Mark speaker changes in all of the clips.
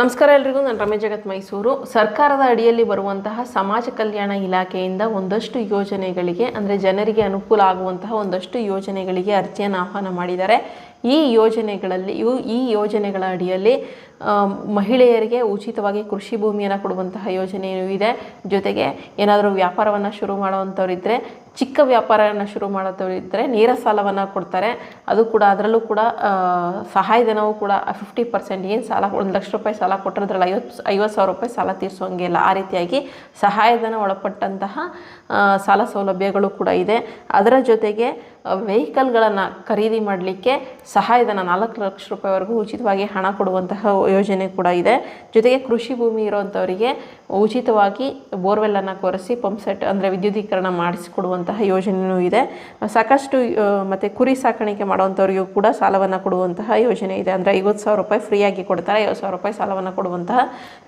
Speaker 1: ನಮಸ್ಕಾರ ಎಲ್ರಿಗೂ, ನಾನು ರಮೇಶ್ ಜಗತ್ ಮೈಸೂರು. ಸರ್ಕಾರದ ಅಡಿಯಲ್ಲಿ ಬರುವಂತಹ ಸಮಾಜ ಕಲ್ಯಾಣ ಇಲಾಖೆಯಿಂದ ಒಂದಷ್ಟು ಯೋಜನೆಗಳಿಗೆ, ಅಂದರೆ ಜನರಿಗೆ ಅನುಕೂಲ ಆಗುವಂತಹ ಒಂದಷ್ಟು ಯೋಜನೆಗಳಿಗೆ ಅರ್ಜಿಯನ್ನು ಆಹ್ವಾನ ಮಾಡಿದ್ದಾರೆ. ಈ ಯೋಜನೆಗಳಲ್ಲಿ ಈ ಯೋಜನೆಗಳ ಅಡಿಯಲ್ಲಿ ಮಹಿಳೆಯರಿಗೆ ಉಚಿತವಾಗಿ ಕೃಷಿ ಭೂಮಿಯನ್ನು ಕೊಡುವಂತಹ ಯೋಜನೆಯೂ ಇದೆ. ಜೊತೆಗೆ ಏನಾದರೂ ವ್ಯಾಪಾರವನ್ನು ಶುರು ಮಾಡುವಂಥವ್ರಿದ್ದರೆ ಚಿಕ್ಕ ವ್ಯಾಪಾರವನ್ನು ಶುರು ಮಾಡೋದವ್ರಿದ್ದರೆ ನೇರ ಸಾಲವನ್ನು ಕೊಡ್ತಾರೆ. ಅದು ಕೂಡ ಅದರಲ್ಲೂ ಕೂಡ ಸಹಾಯಧನವೂ ಸಹಾಯಧನವು ಕೂಡ ಫಿಫ್ಟಿ ಪರ್ಸೆಂಟ್ ಏನು ಸಾಲ, ಒಂದು ಲಕ್ಷ ರೂಪಾಯಿ ಸಾಲ ಕೊಟ್ಟರೆ ಅದರಲ್ಲಿ ಐವತ್ತು ಐವತ್ತು ಸಾವಿರ ರೂಪಾಯಿ ಸಾಲ ತೀರಿಸೋಂಗಿಲ್ಲ ಆ ರೀತಿಯಾಗಿ ಸಹಾಯಧನ ಒಳಪಟ್ಟಂತಹ ಸಾಲ ಸೌಲಭ್ಯಗಳು ಕೂಡ ಇದೆ. ಅದರ ಜೊತೆಗೆ ವೆಹಿಕಲ್ಗಳನ್ನು ಖರೀದಿ ಮಾಡಲಿಕ್ಕೆ ಸಹಾಯಧನ ನಾಲ್ಕು ಲಕ್ಷ ರೂಪಾಯಿವರೆಗೂ ಉಚಿತವಾಗಿ ಹಣ ಕೊಡುವಂತಹ ಯೋಜನೆ ಕೂಡ ಇದೆ. ಜೊತೆಗೆ ಕೃಷಿ ಭೂಮಿ ಇರುವಂಥವರಿಗೆ ಉಚಿತವಾಗಿ ಬೋರ್ವೆಲ್ಲನ್ನು ಕೊರೆಸಿ ಪಂಪ್ ಸೆಟ್ ಅಂದರೆ ವಿದ್ಯುದೀಕರಣ ಮಾಡಿಸಿಕೊಡುವಂತಹ ಯೋಜನೆಯೂ ಇದೆ. ಸಾಕಷ್ಟು ಮತ್ತು ಕುರಿ ಸಾಕಾಣಿಕೆ ಮಾಡುವಂಥವರಿಗೂ ಕೂಡ ಸಾಲವನ್ನು ಕೊಡುವಂತಹ ಯೋಜನೆ ಇದೆ. ಅಂದರೆ ಐವತ್ತು ಸಾವಿರ ರೂಪಾಯಿ ಫ್ರೀಯಾಗಿ ಕೊಡ್ತಾರೆ, ಐವತ್ತು ಸಾವಿರ ರೂಪಾಯಿ ಸಾಲವನ್ನು ಕೊಡುವಂತಹ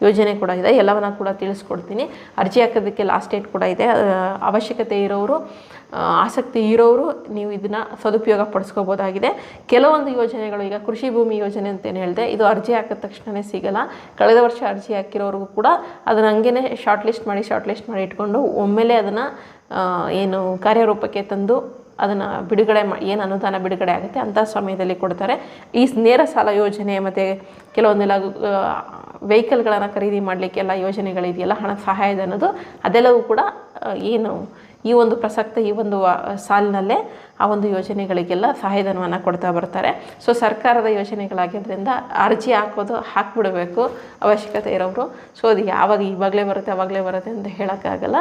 Speaker 1: ಯೋಜನೆ ಕೂಡ ಇದೆ. ಎಲ್ಲವನ್ನು ಕೂಡ ತಿಳಿಸ್ಕೊಡ್ತೀನಿ. ಅರ್ಜಿ ಹಾಕೋದಕ್ಕೆ ಲಾಸ್ಟ್ ಡೇಟ್ ಕೂಡ ಇದೆ. ಅವಶ್ಯಕತೆ ಇರೋರು ಆಸಕ್ತಿ ಇರೋರು ನೀವು ಇದನ್ನು ಸದುಪಯೋಗ ಪಡಿಸ್ಕೋಬೋದಾಗಿದೆ. ಕೆಲವೊಂದು ಯೋಜನೆಗಳು, ಈಗ ಕೃಷಿ ಭೂಮಿ ಯೋಜನೆ ಅಂತೇನು ಹೇಳಿದೆ, ಇದು ಅರ್ಜಿ ಹಾಕಿದ ತಕ್ಷಣವೇ ಸಿಗಲ್ಲ. ಕಳೆದ ವರ್ಷ ಅರ್ಜಿ ಹಾಕಿರೋರಿಗೂ ಕೂಡ ಅದನ್ನು ಹಂಗೇ ಶಾರ್ಟ್ ಲಿಸ್ಟ್ ಮಾಡಿ ಶಾರ್ಟ್ ಲಿಸ್ಟ್ ಮಾಡಿ ಇಟ್ಕೊಂಡು ಒಮ್ಮೆಲೆ ಅದನ್ನು ಏನು ಕಾರ್ಯರೂಪಕ್ಕೆ ತಂದು ಅದನ್ನು ಬಿಡುಗಡೆ ಮಾ, ಏನು ಅನುದಾನ ಬಿಡುಗಡೆ ಆಗುತ್ತೆ ಅಂಥ ಸಮಯದಲ್ಲಿ ಕೊಡ್ತಾರೆ. ಈ ನೇರ ಸಾಲ ಯೋಜನೆ ಮತ್ತು ಕೆಲವೊಂದೆಲ್ಲ ವೆಹಿಕಲ್ಗಳನ್ನು ಖರೀದಿ ಮಾಡಲಿಕ್ಕೆಲ್ಲ ಯೋಜನೆಗಳಿದೆಯಲ್ಲ, ಹಣ ಅನ್ನೋದು ಅದೆಲ್ಲವೂ ಕೂಡ ಏನು ಈ ಒಂದು ಪ್ರಸಕ್ತ ಈ ಒಂದು ಸಾಲಿನಲ್ಲೇ ಆ ಒಂದು ಯೋಜನೆಗಳಿಗೆಲ್ಲ ಸಹಾಯಧನವನ್ನು ಕೊಡ್ತಾ ಬರ್ತಾರೆ. ಸೊ ಸರ್ಕಾರದ ಯೋಜನೆಗಳಾಗಿದ್ದರಿಂದ ಅರ್ಜಿ ಹಾಕೋದು ಹಾಕ್ಬಿಡಬೇಕು ಅವಶ್ಯಕತೆ ಇರೋರು ಸೊ ಅದು ಯಾವಾಗ ಇವಾಗಲೇ ಬರುತ್ತೆ, ಅವಾಗಲೇ ಬರುತ್ತೆ ಅಂತ ಹೇಳೋಕ್ಕಾಗಲ್ಲ.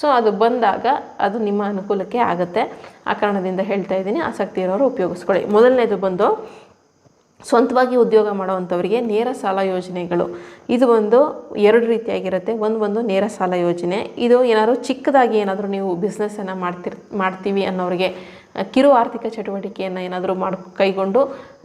Speaker 1: ಸೊ ಅದು ಬಂದಾಗ ಅದು ನಿಮ್ಮ ಅನುಕೂಲಕ್ಕೆ ಆಗುತ್ತೆ. ಆ ಕಾರಣದಿಂದ ಹೇಳ್ತಾ ಇದ್ದೀನಿ, ಆಸಕ್ತಿ ಇರೋರು ಉಪಯೋಗಿಸ್ಕೊಳ್ಳಿ. ಮೊದಲನೇದು ಬಂದು ಸ್ವಂತವಾಗಿ ಉದ್ಯೋಗ ಮಾಡುವಂಥವರಿಗೆ ನೇರ ಸಾಲ ಯೋಜನೆಗಳು. ಇದು ಒಂದು ಎರಡು ರೀತಿಯಾಗಿರುತ್ತೆ. ಒಂದು ಒಂದು ನೇರ ಸಾಲ ಯೋಜನೆ. ಇದು ಏನಾದರೂ ಚಿಕ್ಕದಾಗಿ ಏನಾದರೂ ನೀವು ಬಿಸ್ನೆಸ್ಸನ್ನು ಮಾಡ್ತಿರ್, ಮಾಡ್ತೀವಿ ಅನ್ನೋರಿಗೆ, ಕಿರು ಆರ್ಥಿಕ ಚಟುವಟಿಕೆಯನ್ನು ಏನಾದರೂ ಮಾಡಿ, ಕೈಗೊಂಡು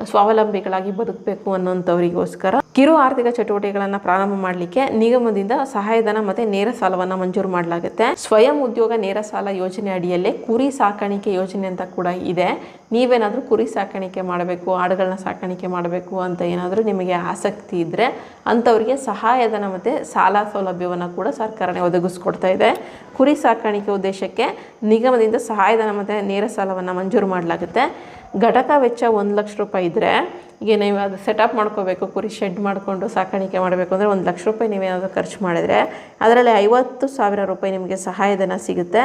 Speaker 1: ಸ್ವಾವಲಂಬಿಗಳಾಗಿ ಬದುಕಬೇಕು ಅನ್ನೋಂಥವರಿಗೋಸ್ಕರ ಕಿರು ಆರ್ಥಿಕ ಚಟುವಟಿಕೆಗಳನ್ನು ಪ್ರಾರಂಭ ಮಾಡಲಿಕ್ಕೆ ನಿಗಮದಿಂದ ಸಹಾಯಧನ ಮತ್ತೆ ನೇರ ಸಾಲವನ್ನು ಮಂಜೂರು ಮಾಡಲಾಗುತ್ತೆ. ಸ್ವಯಂ ಉದ್ಯೋಗ ನೇರ ಸಾಲ ಯೋಜನೆ ಅಡಿಯಲ್ಲೇ ಕುರಿ ಸಾಕಾಣಿಕೆ ಯೋಜನೆ ಅಂತ ಕೂಡ ಇದೆ. ನೀವೇನಾದರೂ ಕುರಿ ಸಾಕಾಣಿಕೆ ಮಾಡಬೇಕು ಆಡುಗಳನ್ನ ಸಾಕಾಣಿಕೆ ಮಾಡಬೇಕು ಅಂತ ಏನಾದರೂ ನಿಮಗೆ ಆಸಕ್ತಿ ಇದ್ದರೆ ಅಂತವರಿಗೆ ಸಹಾಯಧನ ಮತ್ತೆ ಸಾಲ ಸೌಲಭ್ಯವನ್ನು ಕೂಡ ಸರ್ಕಾರನೇ ಒದಗಿಸ್ಕೊಡ್ತಾ ಇದೆ. ಕುರಿ ಸಾಕಾಣಿಕೆ ಉದ್ದೇಶಕ್ಕೆ ನಿಗಮದಿಂದ ಸಹಾಯಧನ ಮತ್ತೆ ನೇರ ಸಾಲವನ್ನು ಮಂಜೂರು ಮಾಡಲಾಗುತ್ತೆ. ಘಟಕ ವೆಚ್ಚ ಒಂದು ಲಕ್ಷ ರೂಪಾಯಿ ಇದ್ದರೆ ಈಗ ನೀವು ಅದು ಸೆಟಪ್ ಮಾಡ್ಕೋಬೇಕು, ಕುರಿ ಶೆಡ್ ಮಾಡಿಕೊಂಡು ಸಾಕಾಣಿಕೆ ಮಾಡಬೇಕು ಅಂದರೆ ಒಂದು ಲಕ್ಷ ರೂಪಾಯಿ ನೀವೇನಾದರೂ ಖರ್ಚು ಮಾಡಿದರೆ, ಅದರಲ್ಲಿ ಐವತ್ತು ಸಾವಿರ ರೂಪಾಯಿ ನಿಮಗೆ ಸಹಾಯಧನ ಸಿಗುತ್ತೆ.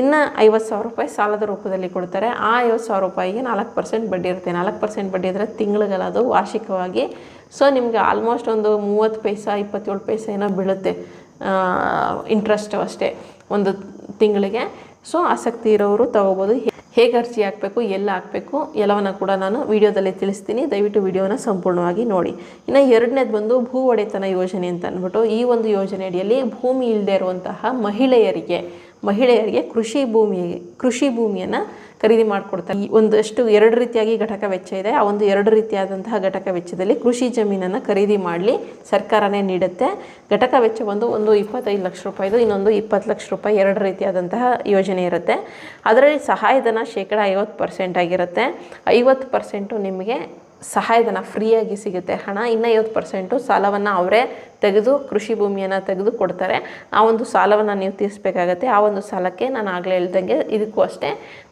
Speaker 1: ಇನ್ನು ಐವತ್ತು ಸಾವಿರ ರೂಪಾಯಿ ಸಾಲದ ರೂಪದಲ್ಲಿ ಕೊಡ್ತಾರೆ. ಆ ಐವತ್ತು ಸಾವಿರ ರೂಪಾಯಿಗೆ ನಾಲ್ಕು ಪರ್ಸೆಂಟ್ ಬಡ್ಡಿ ಇರುತ್ತೆ. ನಾಲ್ಕು ಪರ್ಸೆಂಟ್ ಬಡ್ಡಿ ಅಂದರೆ ತಿಂಗಳಿಗಲ್ಲದು ವಾರ್ಷಿಕವಾಗಿ. ಸೊ ನಿಮಗೆ ಆಲ್ಮೋಸ್ಟ್ ಒಂದು ಮೂವತ್ತು ಪೈಸಾ, ಇಪ್ಪತ್ತೇಳು ಪೈಸೆ ಏನೋ ಬೀಳುತ್ತೆ. ಇಂಟ್ರೆಸ್ಟು ಅಷ್ಟೇ ಒಂದು ತಿಂಗಳಿಗೆ. ಸೊ ಆಸಕ್ತಿ ಇರೋರು ತಗೋಬೋದು. ಹೇಗೆ ಅರ್ಜಿ ಹಾಕಬೇಕು, ಎಲ್ಲ ಹಾಕಬೇಕು, ಎಲ್ಲವನ್ನು ಕೂಡ ನಾನು ವಿಡಿಯೋದಲ್ಲಿ ತಿಳಿಸ್ತೀನಿ. ದಯವಿಟ್ಟು ವಿಡಿಯೋನ ಸಂಪೂರ್ಣವಾಗಿ ನೋಡಿ. ಇನ್ನು ಎರಡನೇದು ಬಂದು ಭೂ ಒಡೆತನ ಯೋಜನೆ ಅಂತ ಅಂದ್ಬಿಟ್ಟು ಈ ಒಂದು ಯೋಜನೆ ಅಡಿಯಲ್ಲಿ ಭೂಮಿ ಇಲ್ಲದೆ ಇರುವಂತಹ ಮಹಿಳೆಯರಿಗೆ ಮಹಿಳೆಯರಿಗೆ ಕೃಷಿ ಭೂಮಿ, ಕೃಷಿ ಭೂಮಿಯನ್ನು ಖರೀದಿ ಮಾಡಿಕೊಡ್ತಾರೆ. ಈ ಒಂದಷ್ಟು ಎರಡು ರೀತಿಯಾಗಿ ಘಟಕ ವೆಚ್ಚ ಇದೆ. ಆ ಒಂದು ಎರಡು ರೀತಿಯಾದಂತಹ ಘಟಕ ವೆಚ್ಚದಲ್ಲಿ ಕೃಷಿ ಜಮೀನನ್ನು ಖರೀದಿ ಮಾಡಲಿ ಸರ್ಕಾರನೇ ನೀಡುತ್ತೆ. ಘಟಕ ವೆಚ್ಚ ಒಂದು ಒಂದು ಇಪ್ಪತ್ತೈದು ಲಕ್ಷ ರೂಪಾಯಿದು, ಇನ್ನೊಂದು ಇಪ್ಪತ್ತು ಲಕ್ಷ ರೂಪಾಯಿ ಎರಡು ರೀತಿಯಾದಂತಹ ಯೋಜನೆ ಇರುತ್ತೆ. ಅದರಲ್ಲಿ ಸಹಾಯಧನ ಶೇಕಡ ಐವತ್ತು ಪರ್ಸೆಂಟ್ ಆಗಿರುತ್ತೆ. ಐವತ್ತು ಪರ್ಸೆಂಟು ನಿಮಗೆ ಸಹಾಯಧನ ಫ್ರೀಯಾಗಿ ಸಿಗುತ್ತೆ. ಹಣ ಇನ್ನು ಐವತ್ತು ಪರ್ಸೆಂಟು ಸಾಲವನ್ನು ಅವರೇ ತೆಗೆದು ಕೃಷಿ ಭೂಮಿಯನ್ನು ತೆಗೆದು ಕೊಡ್ತಾರೆ. ಆ ಒಂದು ಸಾಲವನ್ನು ನೀವು ತೀರಿಸಬೇಕಾಗತ್ತೆ. ಆ ಒಂದು ಸಾಲಕ್ಕೆ ನಾನು ಆಗಲೇ ಹೇಳ್ದಂಗೆ ಇದಕ್ಕೂ ಅಷ್ಟೇ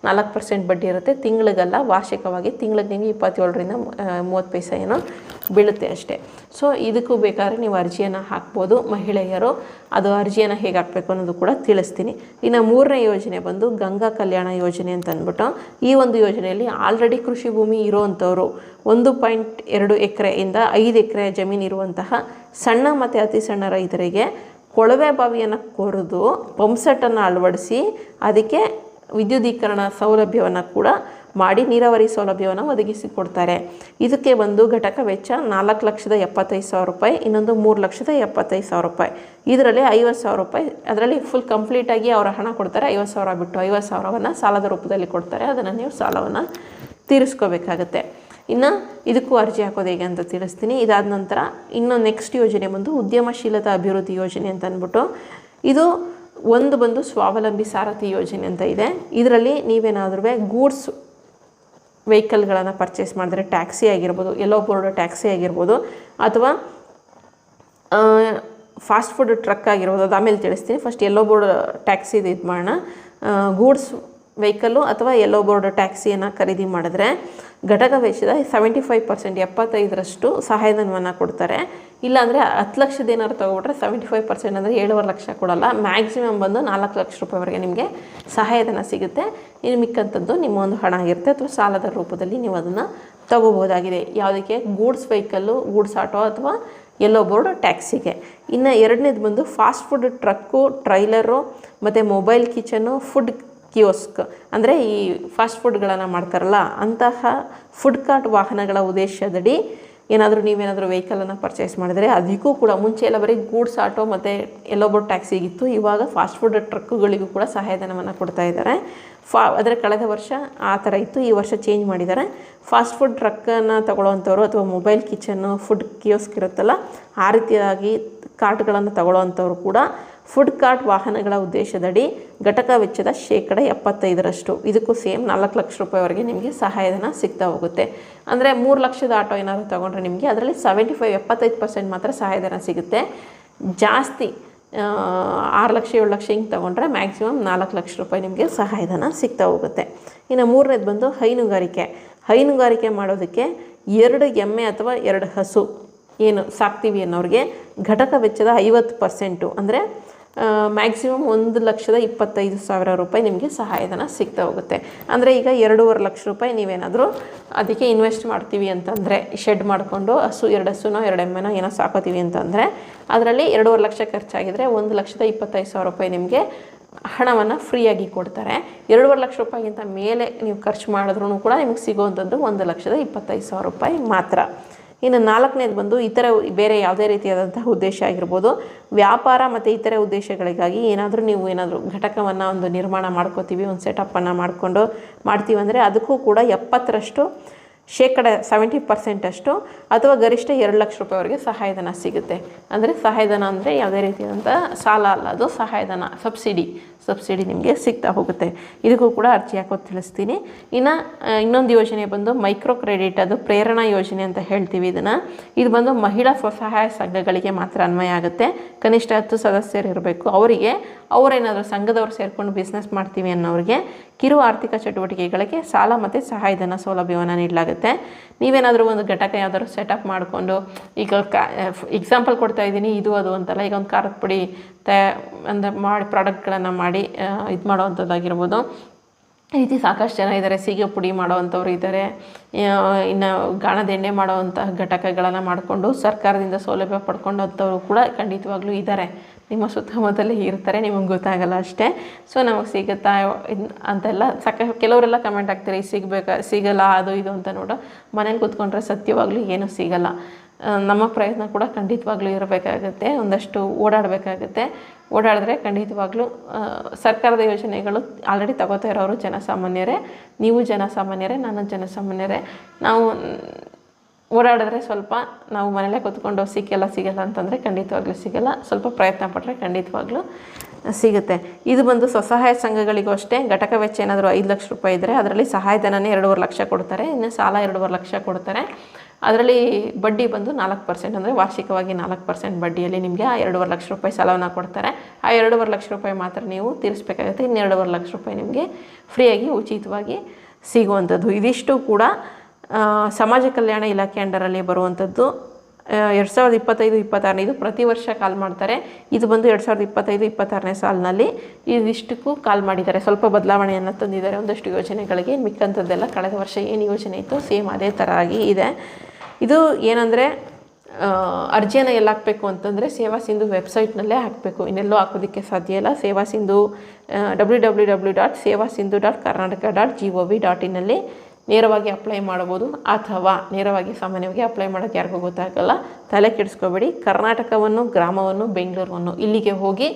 Speaker 1: ನಾಲ್ಕು ಪರ್ಸೆಂಟ್ ಬಡ್ಡಿ ಇರುತ್ತೆ. ತಿಂಗಳಿಗಲ್ಲ, ವಾರ್ಷಿಕವಾಗಿ ತಿಂಗಳಿಗೆ ನಿಮಗೆ ಇಪ್ಪತ್ತೇಳರಿಂದ ಮೂವತ್ತು ಪೈಸೆ ಏನೋ ಬೀಳುತ್ತೆ ಅಷ್ಟೇ. ಸೊ ಇದಕ್ಕೂ ಬೇಕಾದ್ರೆ ನೀವು ಅರ್ಜಿಯನ್ನು ಹಾಕ್ಬೋದು ಮಹಿಳೆಯರು. ಅದು ಅರ್ಜಿಯನ್ನು ಹೇಗೆ ಹಾಕಬೇಕು ಅನ್ನೋದು ಕೂಡ ತಿಳಿಸ್ತೀನಿ. ಇನ್ನು ಮೂರನೇ ಯೋಜನೆ ಬಂದು ಗಂಗಾ ಕಲ್ಯಾಣ ಯೋಜನೆ ಅಂತ ಅಂದ್ಬಿಟ್ಟು, ಈ ಒಂದು ಯೋಜನೆಯಲ್ಲಿ ಆಲ್ರೆಡಿ ಕೃಷಿ ಭೂಮಿ ಇರುವಂಥವ್ರು ಒಂದು ಪಾಯಿಂಟ್ ಎರಡು ಎಕರೆಯಿಂದ ಐದು ಎಕರೆ ಜಮೀನು ಇರುವಂತಹ ಸಣ್ಣ ಮತ್ತು ಅತಿ ಸಣ್ಣ ರೈತರಿಗೆ ಕೊಳವೆ ಬಾವಿಯನ್ನು ಕೊರೆದು ಪಂಪ್ಸೆಟ್ಟನ್ನು ಅಳವಡಿಸಿ, ಅದಕ್ಕೆ ವಿದ್ಯುದೀಕರಣ ಸೌಲಭ್ಯವನ್ನು ಕೂಡ ಮಾಡಿ ನೀರಾವರಿ ಸೌಲಭ್ಯವನ್ನು ಒದಗಿಸಿಕೊಡ್ತಾರೆ. ಇದಕ್ಕೆ ಒಂದು ಘಟಕ ವೆಚ್ಚ ನಾಲ್ಕು ಲಕ್ಷದ ಎಪ್ಪತ್ತೈದು ಸಾವಿರ ರೂಪಾಯಿ, ಇನ್ನೊಂದು ಮೂರು ಲಕ್ಷದ ಎಪ್ಪತ್ತೈದು ಸಾವಿರ ರೂಪಾಯಿ. ಇದರಲ್ಲಿ ಐವತ್ತು ಸಾವಿರ ರೂಪಾಯಿ, ಅದರಲ್ಲಿ ಫುಲ್ ಕಂಪ್ಲೀಟಾಗಿ ಅವರ ಹಣ ಕೊಡ್ತಾರೆ. ಐವತ್ತು ಸಾವಿರ ಬಿಟ್ಟು ಐವತ್ತು ಸಾವಿರವನ್ನು ಸಾಲದ ರೂಪದಲ್ಲಿ ಕೊಡ್ತಾರೆ. ಅದನ್ನು ನೀವು ಸಾಲವನ್ನು ತೀರಿಸ್ಕೋಬೇಕಾಗತ್ತೆ. ಇನ್ನು ಇದಕ್ಕೂ ಅರ್ಜಿ ಹಾಕೋದು ಹೇಗೆ ಅಂತ ತಿಳಿಸ್ತೀನಿ. ಇದಾದ ನಂತರ ಇನ್ನು ನೆಕ್ಸ್ಟ್ ಯೋಜನೆ ಬಂದು ಉದ್ಯಮಶೀಲತಾ ಅಭಿವೃದ್ಧಿ ಯೋಜನೆ ಅಂತ ಅಂದ್ಬಿಟ್ಟು ಇದು ಒಂದು ಬಂದು ಸ್ವಾವಲಂಬಿ ಸಾರಥಿ ಯೋಜನೆ ಅಂತ ಇದೆ. ಇದರಲ್ಲಿ ನೀವೇನಾದ್ರೂ ಗೂಡ್ಸ್ ವೆಹಿಕಲ್ಗಳನ್ನು ಪರ್ಚೇಸ್ ಮಾಡಿದ್ರೆ ಟ್ಯಾಕ್ಸಿ ಆಗಿರ್ಬೋದು, ಎಲ್ಲೋ ಬೋರ್ಡ್ ಟ್ಯಾಕ್ಸಿ ಆಗಿರ್ಬೋದು ಅಥವಾ ಫಾಸ್ಟ್ ಫುಡ್ ಟ್ರಕ್ ಆಗಿರ್ಬೋದು ಅದು ಆಮೇಲೆ ತಿಳಿಸ್ತೀನಿ. ಫಸ್ಟ್ ಎಲ್ಲೋ ಬೋರ್ಡ್ ಟ್ಯಾಕ್ಸಿದು ಇದು ಮಾಡೋಣ ಗೂಡ್ಸ್ ವೆಹಿಕಲ್ಲು ಅಥವಾ ಯೆಲ್ಲೋ ಬೋರ್ಡ್ ಟ್ಯಾಕ್ಸಿಯನ್ನು ಖರೀದಿ ಮಾಡಿದ್ರೆ ಘಟಕ ವೆಚ್ಚದ ಸೆವೆಂಟಿ ಫೈವ್ ಪರ್ಸೆಂಟ್ ಎಪ್ಪತ್ತೈದರಷ್ಟು ಸಹಾಯಧನವನ್ನು ಕೊಡ್ತಾರೆ. ಇಲ್ಲಾಂದರೆ ಹತ್ತು ಲಕ್ಷದ ಏನಾದ್ರು ತೊಗೊಬಿಟ್ರೆ ಸೆವೆಂಟಿ ಫೈವ್ ಪರ್ಸೆಂಟ್ ಅಂದರೆ ಏಳುವರೆ ಲಕ್ಷ ಕೊಡಲ್ಲ. ಮ್ಯಾಕ್ಸಿಮಮ್ ಬಂದು ನಾಲ್ಕು ಲಕ್ಷ ರೂಪಾಯಿವರೆಗೆ ನಿಮಗೆ ಸಹಾಯಧನ ಸಿಗುತ್ತೆ. ಇನ್ನು ಮಿಕ್ಕಂಥದ್ದು ನಿಮ್ಮ ಒಂದು ಹಣ ಆಗಿರುತ್ತೆ ಅಥವಾ ಸಾಲದ ರೂಪದಲ್ಲಿ ನೀವು ಅದನ್ನು ತಗೋಬೋದಾಗಿದೆ ಯಾವುದಕ್ಕೆ? ಗೂಡ್ಸ್ ವೆಹಿಕಲ್ಲು, ಗೂಡ್ಸ್ ಆಟೋ ಅಥವಾ ಎಲ್ಲೋ ಬೋರ್ಡ್ ಟ್ಯಾಕ್ಸಿಗೆ. ಇನ್ನು ಎರಡನೇದು ಬಂದು ಫಾಸ್ಟ್ ಫುಡ್ ಟ್ರಕ್ಕು ಟ್ರೈಲರು ಮತ್ತು ಮೊಬೈಲ್ ಕಿಚನು ಫುಡ್ ಕಿಯೋಸ್ಕ್ ಅಂದರೆ ಈ ಫಾಸ್ಟ್ ಫುಡ್ಗಳನ್ನು ಮಾಡ್ತಾರಲ್ಲ, ಅಂತಹ ಫುಡ್ ಕಾರ್ಟ್ ವಾಹನಗಳ ಉದ್ದೇಶದಡಿ ಏನಾದರೂ ನೀವೇನಾದರೂ ವೆಹಿಕಲನ್ನು ಪರ್ಚೇಸ್ ಮಾಡಿದರೆ ಅದಕ್ಕೂ ಕೂಡ ಮುಂಚೆ ಎಲ್ಲ ಬರೀ ಗೂಡ್ಸ್ ಆಟೋ ಮತ್ತು ಎಲ್ಲೋ ಬೋರ್ಡ್ ಟ್ಯಾಕ್ಸಿಗಿತ್ತು ಇವಾಗ ಫಾಸ್ಟ್ ಫುಡ್ ಟ್ರಕ್ಗಳಿಗೂ ಕೂಡ ಸಹಾಯಧನವನ್ನು ಕೊಡ್ತಾ ಇದ್ದಾರೆ ಫಾ, ಅದರ ಕಳೆದ ವರ್ಷ ಆ ಥರ ಇತ್ತು, ಈ ವರ್ಷ ಚೇಂಜ್ ಮಾಡಿದ್ದಾರೆ ಫಾಸ್ಟ್ ಫುಡ್ ಟ್ರಕ್ಕನ್ನು ತಗೊಳ್ಳೋವಂಥವ್ರು ಅಥವಾ ಮೊಬೈಲ್ ಕಿಚನ್ನು ಫುಡ್ ಕಿಯೋಸ್ಕ್ ಇರುತ್ತಲ್ಲ, ಆ ರೀತಿಯಾಗಿ ಕಾರ್ಟ್ಗಳನ್ನು ತಗೊಳ್ಳೋವಂಥವ್ರು ಕೂಡ ಫುಡ್ ಕಾರ್ಟ್ ವಾಹನಗಳ ಉದ್ದೇಶದಡಿ ಘಟಕ ವೆಚ್ಚದ ಶೇಕಡ ಎಪ್ಪತ್ತೈದರಷ್ಟು. ಇದಕ್ಕೂ ಸೇಮ್ ನಾಲ್ಕು ಲಕ್ಷ ರೂಪಾಯಿವರೆಗೆ ನಿಮಗೆ ಸಹಾಯಧನ ಸಿಗ್ತಾ ಹೋಗುತ್ತೆ. ಅಂದರೆ ಮೂರು ಲಕ್ಷದ ಆಟೋ ಏನಾದರೂ ತೊಗೊಂಡ್ರೆ ನಿಮಗೆ ಅದರಲ್ಲಿ ಸೆವೆಂಟಿ ಫೈವ್, ಎಪ್ಪತ್ತೈದು ಪರ್ಸೆಂಟ್ ಮಾತ್ರ ಸಹಾಯಧನ ಸಿಗುತ್ತೆ. ಜಾಸ್ತಿ ಆರು ಲಕ್ಷ, ಏಳು ಲಕ್ಷ ಹಿಂಗೆ ತೊಗೊಂಡ್ರೆ ಮ್ಯಾಕ್ಸಿಮಮ್ ನಾಲ್ಕು ಲಕ್ಷ ರೂಪಾಯಿ ನಿಮಗೆ ಸಹಾಯಧನ ಸಿಗ್ತಾ ಹೋಗುತ್ತೆ. ಇನ್ನು ಮೂರನೇದು ಬಂದು ಹೈನುಗಾರಿಕೆ. ಹೈನುಗಾರಿಕೆ ಮಾಡೋದಕ್ಕೆ ಎರಡು ಎಮ್ಮೆ ಅಥವಾ ಎರಡು ಹಸು. ಏನು ಸಾಕ್ತೀವಿ ಅನ್ನೋರಿಗೆ ಘಟಕ ವೆಚ್ಚದ ಐವತ್ತು ಪರ್ಸೆಂಟು. ಅಂದರೆ ಮ್ಯಾಕ್ಸಿಮಮ್ ಒಂದು ಲಕ್ಷದ ಇಪ್ಪತ್ತೈದು ಸಾವಿರ ರೂಪಾಯಿ ನಿಮಗೆ ಸಹಾಯಧನ ಸಿಗ್ತಾ ಹೋಗುತ್ತೆ. ಅಂದರೆ ಈಗ ಎರಡೂವರೆ ಲಕ್ಷ ರೂಪಾಯಿ ನೀವೇನಾದರೂ ಅದಕ್ಕೆ ಇನ್ವೆಸ್ಟ್ ಮಾಡ್ತೀವಿ ಅಂತಂದರೆ ಶೆಡ್ ಮಾಡಿಕೊಂಡು ಹಸು, ಎರಡು ಹಸುನೋ, ಎರಡು ಎಮ್ಮೆನೋ ಏನೋ ಸಾಕೋತೀವಿ ಅಂತಂದರೆ, ಅದರಲ್ಲಿ ಎರಡೂವರೆ ಲಕ್ಷ ಖರ್ಚಾಗಿದ್ದರೆ ಒಂದು ಲಕ್ಷದ ಇಪ್ಪತ್ತೈದು ಸಾವಿರ ರೂಪಾಯಿ ನಿಮಗೆ ಹಣವನ್ನು ಫ್ರೀಯಾಗಿ ಕೊಡ್ತಾರೆ. ಎರಡೂವರೆ ಲಕ್ಷ ರೂಪಾಯಿಗಿಂತ ಮೇಲೆ ನೀವು ಖರ್ಚು ಮಾಡಿದ್ರೂ ಕೂಡ ನಿಮಗೆ ಸಿಗುವಂಥದ್ದು ಒಂದು ಲಕ್ಷದ ಇಪ್ಪತ್ತೈದು ಸಾವಿರ ರೂಪಾಯಿ ಮಾತ್ರ. ಇನ್ನು ನಾಲ್ಕನೇದು ಬಂದು ಇತರ ಬೇರೆ ಯಾವುದೇ ರೀತಿಯಾದಂತಹ ಉದ್ದೇಶ ಆಗಿರ್ಬೋದು, ವ್ಯಾಪಾರ ಮತ್ತು ಇತರೆ ಉದ್ದೇಶಗಳಿಗಾಗಿ ಏನಾದರೂ ನೀವು ಏನಾದರೂ ಘಟಕವನ್ನು ಒಂದು ನಿರ್ಮಾಣ ಮಾಡ್ಕೋತೀವಿ, ಒಂದು ಸೆಟಪ್ಪನ್ನು ಮಾಡಿಕೊಂಡು ಮಾಡ್ತೀವಿ ಅಂದರೆ ಅದಕ್ಕೂ ಕೂಡ ಎಪ್ಪತ್ತರಷ್ಟು ಶೇಕಡ ಸೆವೆಂಟಿ ಪರ್ಸೆಂಟಷ್ಟು ಅಥವಾ ಗರಿಷ್ಠ ಎರಡು ಲಕ್ಷ ರೂಪಾಯಿವರೆಗೆ ಸಹಾಯಧನ ಸಿಗುತ್ತೆ. ಅಂದರೆ ಸಹಾಯಧನ ಅಂದರೆ ಯಾವುದೇ ರೀತಿಯಾದಂಥ ಸಾಲ ಅಲ್ಲ, ಅದು ಸಹಾಯಧನ, ಸಬ್ಸಿಡಿ ಸಬ್ಸಿಡಿ ನಿಮಗೆ ಸಿಗ್ತಾ ಹೋಗುತ್ತೆ. ಇದಕ್ಕೂ ಕೂಡ ಅರ್ಜಿ ಹಾಕೋದು ತಿಳಿಸ್ತೀನಿ. ಇನ್ನು ಇನ್ನೊಂದು ಯೋಜನೆ ಬಂದು ಮೈಕ್ರೋ ಕ್ರೆಡಿಟ್, ಅದು ಪ್ರೇರಣಾ ಯೋಜನೆ ಅಂತ ಹೇಳ್ತೀವಿ ಇದನ್ನು. ಇದು ಬಂದು ಮಹಿಳಾ ಸ್ವಸಹಾಯ ಸಂಘಗಳಿಗೆ ಮಾತ್ರ ಅನ್ವಯ ಆಗುತ್ತೆ. ಕನಿಷ್ಠ ಹತ್ತು ಸದಸ್ಯರು ಇರಬೇಕು. ಅವರಿಗೆ, ಅವರೇನಾದರೂ ಸಂಘದವ್ರು ಸೇರಿಕೊಂಡು ಬಿಸ್ನೆಸ್ ಮಾಡ್ತೀವಿ ಅನ್ನೋರಿಗೆ ಕಿರು ಆರ್ಥಿಕ ಚಟುವಟಿಕೆಗಳಿಗೆ ಸಾಲ ಮತ್ತು ಸಹಾಯಧನ ಸೌಲಭ್ಯವನ್ನು ನೀಡಲಾಗುತ್ತೆ. ನೀವೇನಾದರೂ ಒಂದು ಘಟಕ ಯಾವ್ದಾದ್ರು ಸೆಟಪ್ ಮಾಡಿಕೊಂಡು, ಈಗ ಕಾ ಎಕ್ಸಾಂಪಲ್ ಕೊಡ್ತಾ ಇದ್ದೀನಿ, ಇದು ಅದು ಅಂತಲ್ಲ, ಈಗ ಒಂದು ಖಾರದ ಪುಡಿ ತಯಾ ಅಂದರೆ ಮಾಡಿ ಪ್ರಾಡಕ್ಟ್ಗಳನ್ನು ಮಾಡಿ ಇದು ಮಾಡೋವಂಥದ್ದಾಗಿರ್ಬೋದು ರೀತಿ ಸಾಕಷ್ಟು ಜನ ಇದ್ದಾರೆ. ಸೀಗೆ ಪುಡಿ ಮಾಡೋವಂಥವ್ರು ಇದ್ದಾರೆ. ಇನ್ನು ಗಾಣದ ಎಣ್ಣೆ ಮಾಡುವಂತಹ ಘಟಕಗಳನ್ನು ಮಾಡಿಕೊಂಡು ಸರ್ಕಾರದಿಂದ ಸೌಲಭ್ಯ ಪಡ್ಕೊಂಡಂಥವ್ರು ಕೂಡ ಖಂಡಿತವಾಗ್ಲೂ ಇದ್ದಾರೆ. ನಿಮ್ಮ ಸುತ್ತಮುತ್ತಲೇ ಇರ್ತಾರೆ, ನಿಮಗೆ ಗೊತ್ತಾಗಲ್ಲ ಅಷ್ಟೇ. ಸೊ ನಮಗೆ ಸಿಗುತ್ತಾ ಅಂತೆಲ್ಲ ಸಕ, ಕೆಲವರೆಲ್ಲ ಕಮೆಂಟ್ ಆಗ್ತಾರೆ ಸಿಗಬೇಕಾ, ಸಿಗಲ್ಲ, ಅದು, ಇದು ಅಂತ ನೋಡು. ಮನೇಲಿ ಕೂತ್ಕೊಂಡ್ರೆ ಸತ್ಯವಾಗ್ಲೂ ಏನೂ ಸಿಗಲ್ಲ. ನಮ್ಮ ಪ್ರಯತ್ನ ಕೂಡ ಖಂಡಿತವಾಗ್ಲೂ ಇರಬೇಕಾಗುತ್ತೆ, ಒಂದಷ್ಟು ಓಡಾಡಬೇಕಾಗುತ್ತೆ. ಓಡಾಡಿದ್ರೆ ಖಂಡಿತವಾಗ್ಲೂ ಸರ್ಕಾರದ ಯೋಜನೆಗಳು ಆಲ್ರೆಡಿ ತಗೋತಾ ಇರೋರು ಜನಸಾಮಾನ್ಯರೇ. ನೀವು ಜನಸಾಮಾನ್ಯರೇ, ನಾನು ಜನಸಾಮಾನ್ಯರೇ. ನಾವು ಓಡಾಡಿದ್ರೆ ಸ್ವಲ್ಪ ನಾವು ಮನೇಲೇ ಕೂತ್ಕೊಂಡು ಸಿಕ್ಕಲ್ಲ ಸಿಗಲ್ಲ ಅಂತಂದರೆ ಖಂಡಿತವಾಗ್ಲೂ ಸಿಗಲ್ಲ. ಸ್ವಲ್ಪ ಪ್ರಯತ್ನ ಪಟ್ಟರೆ ಖಂಡಿತವಾಗ್ಲೂ ಸಿಗುತ್ತೆ. ಇದು ಬಂದು ಸ್ವಸಹಾಯ ಸಂಘಗಳಿಗೂ ಅಷ್ಟೇ. ಘಟಕ ವೆಚ್ಚ ಏನಾದರೂ ಐದು ಲಕ್ಷ ರೂಪಾಯಿ ಇದ್ದರೆ ಅದರಲ್ಲಿ ಸಹಾಯಧನನೇ ಎರಡೂವರೆ ಲಕ್ಷ ಕೊಡ್ತಾರೆ. ಇನ್ನು ಸಾಲ ಎರಡೂವರೆ ಲಕ್ಷ ಕೊಡ್ತಾರೆ. ಅದರಲ್ಲಿ ಬಡ್ಡಿ ಬಂದು ನಾಲ್ಕು ಪರ್ಸೆಂಟ್ ಅಂದರೆ ವಾರ್ಷಿಕವಾಗಿ ನಾಲ್ಕು ಪರ್ಸೆಂಟ್ ಬಡ್ಡಿಯಲ್ಲಿ ನಿಮಗೆ ಆ ಎರಡೂವರೆ ಲಕ್ಷ ರೂಪಾಯಿ ಸಾಲವನ್ನು ಕೊಡ್ತಾರೆ. ಆ ಎರಡೂವರೆ ಲಕ್ಷ ರೂಪಾಯಿ ಮಾತ್ರ ನೀವು ತೀರಿಸಬೇಕಾಗುತ್ತೆ. ಇನ್ನೆರಡೂವರೆ ಲಕ್ಷ ರೂಪಾಯಿ ನಿಮಗೆ ಫ್ರೀಯಾಗಿ ಉಚಿತವಾಗಿ ಸಿಗುವಂಥದ್ದು. ಇದಿಷ್ಟು ಕೂಡ ಸಮಾಜ ಕಲ್ಯಾಣ ಇಲಾಖೆ ಅಂಡರಲ್ಲಿ ಬರುವಂಥದ್ದು. ಎರಡು ಸಾವಿರದ ಇಪ್ಪತ್ತೈದು, ಇಪ್ಪತ್ತಾರನೇ ಇದು ಪ್ರತಿ ವರ್ಷ ಕಾಲ್ ಮಾಡ್ತಾರೆ. ಇದು ಬಂದು ಎರಡು ಸಾವಿರದ ಇಪ್ಪತ್ತೈದು, ಇಪ್ಪತ್ತಾರನೇ ಸಾಲಿನಲ್ಲಿ ಇದಿಷ್ಟಕ್ಕೂ ಕಾಲ್ ಮಾಡಿದ್ದಾರೆ. ಸ್ವಲ್ಪ ಬದಲಾವಣೆಯನ್ನು ತಂದಿದ್ದಾರೆ. ಒಂದಷ್ಟು ಯೋಜನೆಗಳಿಗೆ ಮಿಕ್ಕಂಥದ್ದೆಲ್ಲ ಕಳೆದ ವರ್ಷ ಏನು ಯೋಜನೆ ಇತ್ತು ಸೇಮ್ ಅದೇ ಥರ ಆಗಿ ಇದೆ. ಇದು ಏನಂದರೆ ಅರ್ಜಿಯನ್ನು ಎಲ್ಲಿ ಹಾಕಬೇಕು ಅಂತಂದರೆ ಸೇವಾ ಸಿಂಧು ವೆಬ್ಸೈಟ್ನಲ್ಲೇ ಹಾಕಬೇಕು. ಇನ್ನೆಲ್ಲೂ ಹಾಕೋದಕ್ಕೆ ಸಾಧ್ಯ ಇಲ್ಲ. Seva Sindhu W W W dot Seva Sindhu dot Karnataka dot G O V dot ಇನ್ನಲ್ಲಿ ನೇರವಾಗಿ ಅಪ್ಲೈ ಮಾಡ್ಬೋದು ಅಥವಾ ನೇರವಾಗಿ ಸಾಮಾನ್ಯವಾಗಿ ಅಪ್ಲೈ ಮಾಡೋಕ್ಕೆ ಯಾರಿಗೂ ಗೊತ್ತಾಗಲ್ಲ. ತಲೆ ಕೆಡಿಸ್ಕೋಬೇಡಿ. ಕರ್ನಾಟಕವನ್ನು, ಗ್ರಾಮವನ್ನು, ಬೆಂಗಳೂರನ್ನು ಇಲ್ಲಿಗೆ ಹೋಗಿ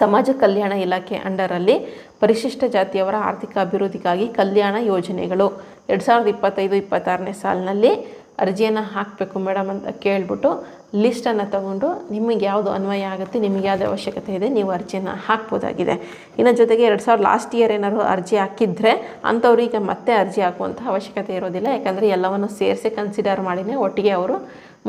Speaker 1: ಸಮಾಜ ಕಲ್ಯಾಣ ಇಲಾಖೆ ಅಂಡರಲ್ಲಿ ಪರಿಶಿಷ್ಟ ಜಾತಿಯವರ ಆರ್ಥಿಕ ಅಭಿವೃದ್ಧಿಗಾಗಿ ಕಲ್ಯಾಣ ಯೋಜನೆಗಳು ಎರಡು ಸಾವಿರದ ಇಪ್ಪತ್ತೈದು, ಇಪ್ಪತ್ತಾರನೇ ಸಾಲಿನಲ್ಲಿ ಅರ್ಜಿಯನ್ನು ಹಾಕಬೇಕು ಮೇಡಮ್ ಅಂತ ಕೇಳಿಬಿಟ್ಟು ಲಿಸ್ಟನ್ನು ತಗೊಂಡು ನಿಮಗೆ ಯಾವುದು ಅನ್ವಯ ಆಗುತ್ತೆ, ನಿಮಗೆ ಯಾವುದು ಅವಶ್ಯಕತೆ ಇದೆ, ನೀವು ಅರ್ಜಿಯನ್ನು ಹಾಕ್ಬೋದಾಗಿದೆ. ಇನ್ನು ಜೊತೆಗೆ ಎರಡು ಸಾವಿರ ಲಾಸ್ಟ್ ಇಯರ್ ಏನಾದ್ರು ಅರ್ಜಿ ಹಾಕಿದ್ರೆ ಅಂಥವ್ರಿಗೆ ಮತ್ತೆ ಅರ್ಜಿ ಹಾಕುವಂಥ ಅವಶ್ಯಕತೆ ಇರೋದಿಲ್ಲ. ಯಾಕಂದರೆ ಎಲ್ಲವನ್ನು ಸೇರಿಸಿ ಕನ್ಸಿಡರ್ ಮಾಡಿನೇ ಒಟ್ಟಿಗೆ ಅವರು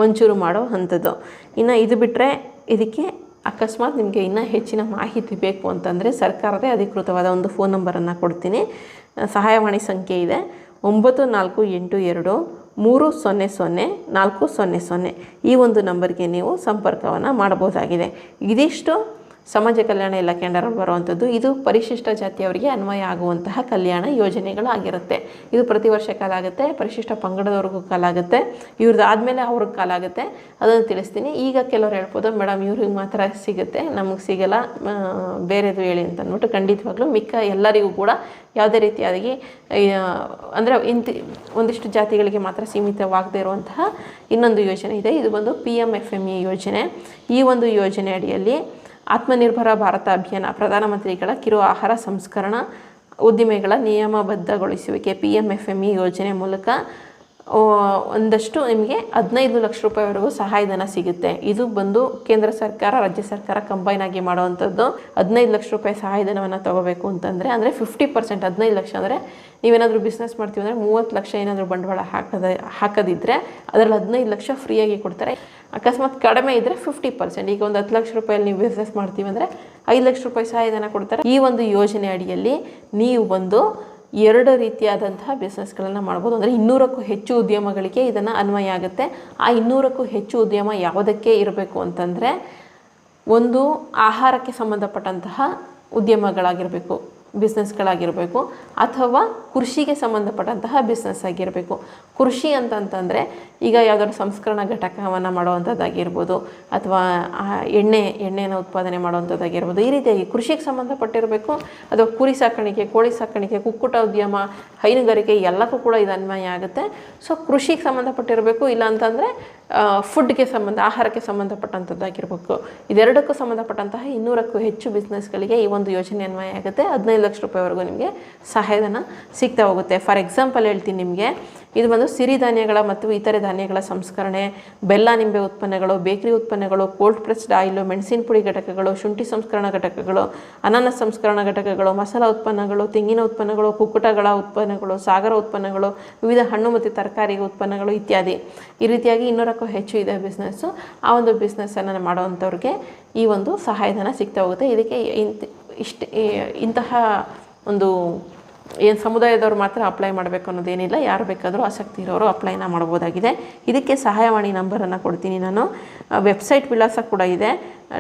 Speaker 1: ಮಂಜೂರು ಮಾಡೋ ಅಂಥದ್ದು. ಇನ್ನು ಇದು ಬಿಟ್ಟರೆ ಇದಕ್ಕೆ ಅಕಸ್ಮಾತ್ ನಿಮಗೆ ಇನ್ನೂ ಹೆಚ್ಚಿನ ಮಾಹಿತಿ ಬೇಕು ಅಂತಂದರೆ ಸರ್ಕಾರದೇ ಅಧಿಕೃತವಾದ ಒಂದು ಫೋನ್ ನಂಬರನ್ನು ಕೊಡ್ತೀನಿ. ಸಹಾಯವಾಣಿ ಸಂಖ್ಯೆ ಇದೆ. ಒಂಬತ್ತು ನಾಲ್ಕು ಎಂಟು ಎರಡು ಮೂರು ಸೊನ್ನೆ ಸೊನ್ನೆ ನಾಲ್ಕು ಸೊನ್ನೆ ಸೊನ್ನೆ ಈ ಒಂದು ನಂಬರ್ಗೆ ನೀವು ಸಂಪರ್ಕವನ್ನು ಮಾಡಬಹುದಾಗಿದೆ. ಇದಿಷ್ಟು. ಸಮಾಜ ಕಲ್ಯಾಣ ಇಲಾಖೆ ಅಂಡರಲ್ಲಿ ಬರುವಂಥದ್ದು, ಇದು ಪರಿಶಿಷ್ಟ ಜಾತಿಯವರಿಗೆ ಅನ್ವಯ ಆಗುವಂತಹ ಕಲ್ಯಾಣ ಯೋಜನೆಗಳು ಆಗಿರುತ್ತೆ. ಇದು ಪ್ರತಿ ವರ್ಷ ಕಾಲಾಗುತ್ತೆ ಪರಿಶಿಷ್ಟ ಪಂಗಡದವ್ರಿಗೂ ಕಾಲಾಗುತ್ತೆ ಇವ್ರದ್ದು ಆದಮೇಲೆ ಅವ್ರಿಗೆ ಕಾಲಾಗುತ್ತೆ ಅದನ್ನು ತಿಳಿಸ್ತೀನಿ. ಈಗ ಕೆಲವ್ರು ಹೇಳ್ಬೋದು, ಮೇಡಮ್, ಇವ್ರಿಗೆ ಮಾತ್ರ ಸಿಗುತ್ತೆ, ನಮಗೆ ಸಿಗಲ್ಲ ಬೇರೆದು ಹೇಳಿ ಅಂತ ಅಂದ್ಬಿಟ್ಟು ಖಂಡಿತವಾಗ್ಲೂ ಮಿಕ್ಕ ಎಲ್ಲರಿಗೂ ಕೂಡ ಯಾವುದೇ ರೀತಿಯಾಗಿ ಅಂದರೆ ಇಂತಿ, ಒಂದಿಷ್ಟು ಜಾತಿಗಳಿಗೆ ಮಾತ್ರ ಸೀಮಿತವಾಗದೇ ಇರುವಂತಹ ಇನ್ನೊಂದು ಯೋಜನೆ ಇದೆ. ಇದು ಬಂದು P M F M E ಯೋಜನೆ. ಈ ಒಂದು ಯೋಜನೆ ಅಡಿಯಲ್ಲಿ ಆತ್ಮನಿರ್ಭರ ಭಾರತ ಅಭಿಯಾನ ಪ್ರಧಾನಮಂತ್ರಿಗಳ ಕಿರು ಆಹಾರ ಸಂಸ್ಕರಣಾ ಉದ್ದಿಮೆಗಳ ನಿಯಮಬದ್ಧಗೊಳಿಸುವಿಕೆ P M F M E ಯೋಜನೆ ಮೂಲಕ ಒಂದಷ್ಟು ನಿಮಗೆ ಹದಿನೈದು ಲಕ್ಷ ರೂಪಾಯಿವರೆಗೂ ಸಹಾಯಧನ ಸಿಗುತ್ತೆ. ಇದು ಬಂದು ಕೇಂದ್ರ ಸರ್ಕಾರ, ರಾಜ್ಯ ಸರ್ಕಾರ ಕಂಬೈನ್ ಆಗಿ ಮಾಡುವಂಥದ್ದು. ಹದಿನೈದು ಲಕ್ಷ ರೂಪಾಯಿ ಸಹಾಯಧನವನ್ನು ತಗೋಬೇಕು ಅಂತಂದರೆ, ಅಂದರೆ ಫಿಫ್ಟಿ ಪರ್ಸೆಂಟ್ ಹದಿನೈದು ಲಕ್ಷ ಅಂದರೆ ನೀವೇನಾದರೂ ಬಿಸ್ನೆಸ್ ಮಾಡ್ತೀವಿ ಅಂದರೆ ಮೂವತ್ತು ಲಕ್ಷ ಏನಾದರೂ ಬಂಡವಾಳ ಹಾಕದ, ಹಾಕೋದಿದ್ರೆ ಅದರಲ್ಲಿ ಹದಿನೈದು ಲಕ್ಷ ಫ್ರೀಯಾಗಿ ಕೊಡ್ತಾರೆ. ಅಕಸ್ಮಾತ್ ಕಡಿಮೆ ಇದ್ದರೆ ಫಿಫ್ಟಿ ಪರ್ಸೆಂಟ್ ಈಗ ಒಂದು ಹತ್ತು ಲಕ್ಷ ರೂಪಾಯಲ್ಲಿ ನೀವು ಬಿಸ್ನೆಸ್ ಮಾಡ್ತೀವಿ ಅಂದರೆ ಐದು ಲಕ್ಷ ರೂಪಾಯಿ ಸಹಾಯಧನ ಕೊಡ್ತಾರೆ. ಈ ಒಂದು ಯೋಜನೆ ಅಡಿಯಲ್ಲಿ ನೀವು ಬಂದು ಎರಡು ರೀತಿಯಾದಂತಹ ಬಿಸ್ನೆಸ್ಗಳನ್ನು ಮಾಡ್ಬೋದು. ಅಂದರೆ ಇನ್ನೂರಕ್ಕೂ ಹೆಚ್ಚು ಉದ್ಯಮಗಳಿಗೆ ಇದನ್ನು ಅನ್ವಯ ಆಗುತ್ತೆ. ಆ ಇನ್ನೂರಕ್ಕೂ ಹೆಚ್ಚು ಉದ್ಯಮ ಯಾವುದಕ್ಕೆ ಇರಬೇಕು ಅಂತಂದರೆ, ಒಂದು ಆಹಾರಕ್ಕೆ ಸಂಬಂಧಪಟ್ಟಂತಹ ಉದ್ಯಮಗಳಾಗಿರಬೇಕು. ಬಿಸ್ನೆಸ್ಗಳಾಗಿರಬೇಕು ಅಥವಾ ಕೃಷಿಗೆ ಸಂಬಂಧಪಟ್ಟಂತಹ ಬಿಸ್ನೆಸ್ ಆಗಿರಬೇಕು. ಕೃಷಿ ಅಂತಂತಂದರೆ ಈಗ ಯಾವುದಾದ್ರು ಸಂಸ್ಕರಣಾ ಘಟಕವನ್ನು ಮಾಡುವಂಥದ್ದಾಗಿರ್ಬೋದು ಅಥವಾ ಎಣ್ಣೆ, ಎಣ್ಣೆನ ಉತ್ಪಾದನೆ ಮಾಡುವಂಥದ್ದಾಗಿರ್ಬೋದು ಈ ರೀತಿಯಾಗಿ ಕೃಷಿಗೆ ಸಂಬಂಧಪಟ್ಟಿರಬೇಕು. ಅಥವಾ ಕುರಿ ಸಾಕಾಣಿಕೆ, ಕೋಳಿ ಸಾಕಾಣಿಕೆ, ಕುಕ್ಕುಟ ಉದ್ಯಮ, ಹೈನುಗಾರಿಕೆ ಎಲ್ಲಕ್ಕೂ ಕೂಡ ಇದು ಅನ್ವಯ ಆಗುತ್ತೆ. ಸೊ ಕೃಷಿಗೆ ಸಂಬಂಧಪಟ್ಟಿರಬೇಕು ಇಲ್ಲ ಅಂತಂದರೆ ಫುಡ್ಗೆ ಸಂಬಂಧ, ಆಹಾರಕ್ಕೆ ಸಂಬಂಧಪಟ್ಟಂಥದ್ದಾಗಿರ್ಬೇಕು. ಇದೆರಡಕ್ಕೂ ಸಂಬಂಧಪಟ್ಟಂತಹ ಇನ್ನೂರಕ್ಕೂ ಹೆಚ್ಚು ಬಿಸ್ನೆಸ್ಗಳಿಗೆ ಈ ಒಂದು ಯೋಜನೆ ಅನ್ವಯ ಆಗುತ್ತೆ. ಹದಿನೈದು ಲಕ್ಷ ರೂಪಾಯಿವರೆಗೂ ನಿಮಗೆ ಸಹಾಯಧನ ಸಿಗ್ತಾ ಹೋಗುತ್ತೆ. ಫಾರ್ ಎಕ್ಸಾಂಪಲ್ ಹೇಳ್ತೀನಿ ನಿಮಗೆ ಇದು ಬಂದು ಸಿರಿಧಾನ್ಯಗಳ ಮತ್ತು ಇತರೆ ಧಾನ್ಯಗಳ ಸಂಸ್ಕರಣೆ, ಬೆಲ್ಲ ನಿಂಬೆ ಉತ್ಪನ್ನಗಳು, ಬೇಕರಿ ಉತ್ಪನ್ನಗಳು, ಕೋಲ್ಡ್ ಪ್ರೆಸ್ಡ್ ಆಯಿಲು, ಮೆಣಸಿನ ಪುಡಿ ಘಟಕಗಳು, ಶುಂಠಿ ಸಂಸ್ಕರಣಾ ಘಟಕಗಳು ಅನಾನಸ್ ಸಂಸ್ಕರಣಾ ಘಟಕಗಳು, ಮಸಾಲ ಉತ್ಪನ್ನಗಳು, ತೆಂಗಿನ ಉತ್ಪನ್ನಗಳು, ಕುಕ್ಕುಟಗಳ ಉತ್ಪನ್ನಗಳು, ಸಾಗರ ಉತ್ಪನ್ನಗಳು, ವಿವಿಧ ಹಣ್ಣು ಮತ್ತು ತರಕಾರಿ ಉತ್ಪನ್ನಗಳು ಇತ್ಯಾದಿ. ಈ ರೀತಿಯಾಗಿ ಇನ್ನೂರಕ್ಕೂ ಹೆಚ್ಚು ಇದೆ ಬಿಸ್ನೆಸ್ಸು. ಆ ಒಂದು ಬಿಸ್ನೆಸ್ಸನ್ನು ಮಾಡುವಂಥವ್ರಿಗೆ ಈ ಒಂದು ಸಹಾಯಧನ ಸಿಗ್ತಾ ಹೋಗುತ್ತೆ. ಇದಕ್ಕೆ ಇಂತ ಇಷ್ಟ ಇಂತಹ ಒಂದು ಏನು ಸಮುದಾಯದವರು ಮಾತ್ರ ಅಪ್ಲೈ ಮಾಡಬೇಕು ಅನ್ನೋದೇನಿಲ್ಲ. ಯಾರು ಬೇಕಾದರೂ ಆಸಕ್ತಿ ಇರೋರು ಅಪ್ಲೈನ ಮಾಡ್ಬೋದಾಗಿದೆ. ಇದಕ್ಕೆ ಸಹಾಯವಾಣಿ ನಂಬರನ್ನು ಕೊಡ್ತೀನಿ ನಾನು. ವೆಬ್ಸೈಟ್ ವಿಳಾಸ ಕೂಡ ಇದೆ.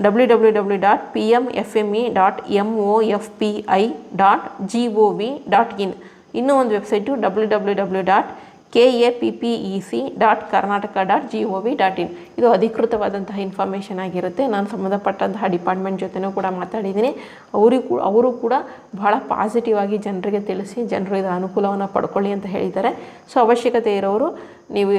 Speaker 1: W W W dot P M F M E dot M O F P I dot G O V dot in ಇನ್ನೂ ಒಂದು website W W W dot K A P P E C dot Karnataka dot G O V dot in ಇದು ಅಧಿಕೃತವಾದಂತಹ information ಆಗಿರುತ್ತೆ. ನಾನು ಸಂಬಂಧಪಟ್ಟಂತಹ department ಜೊತೆನೂ ಕೂಡ ಮಾತಾಡಿದ್ದೀನಿ. ಅವರಿಗೂ ಅವರು ಕೂಡ ಬಹಳ ಪಾಸಿಟಿವ್ ಆಗಿ ಜನರಿಗೆ ತಿಳಿಸಿ, ಜನರು ಇದರ ಅನುಕೂಲವನ್ನು ಪಡ್ಕೊಳ್ಳಿ ಅಂತ ಹೇಳಿದ್ದಾರೆ. ಸೊ ಅವಶ್ಯಕತೆ ಇರೋರು ನೀವು